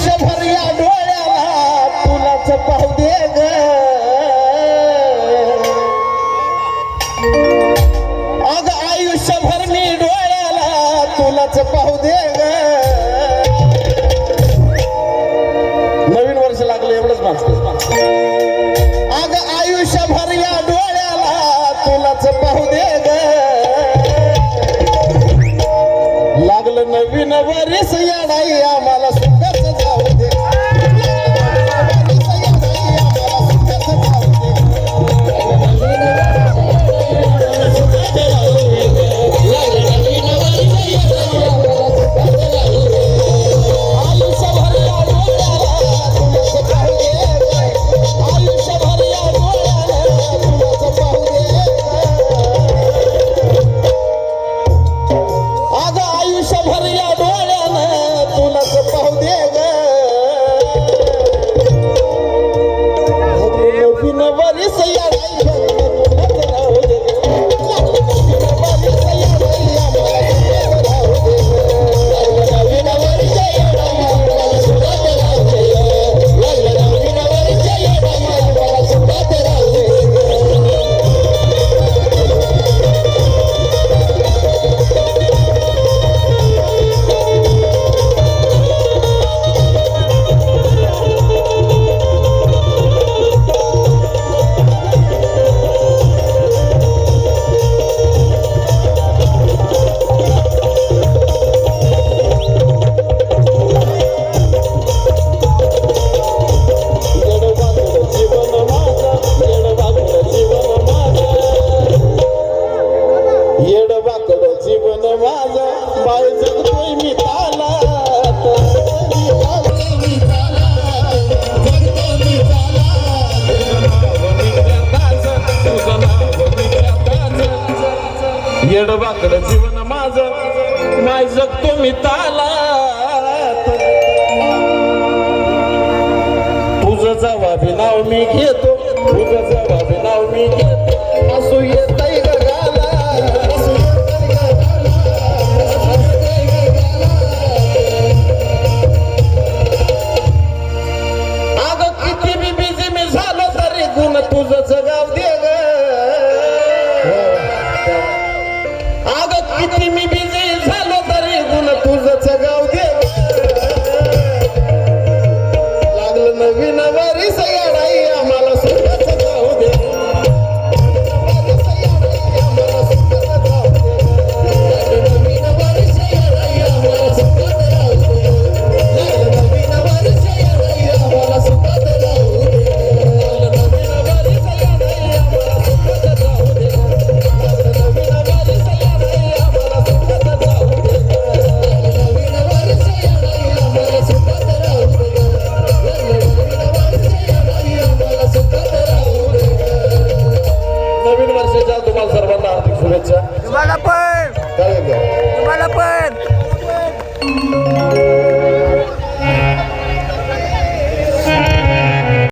आयुष्यभर या डोळ्याला तुलाच पाहू दे ग. अग आयुष्यभर मी डोळ्याला तुलाच पाहू दे ग. नवीन वर्ष लागलं एवढंच मागतं अग आयुष्यभर या डोळ्याला तुलाच पाहू दे ग. लागलं नवीन वर्ष या नाही आम्हाला नवीन येडवागड जीवन माझं बाय जगतोय मी तालात मी येडवाकड जीवन माझं माय जगतो मी तालात तुझं जवाबी नाव मी घेतो तुझं जवाबी नाव मी घेतो. असू येतय जगाव दे ग अगं किती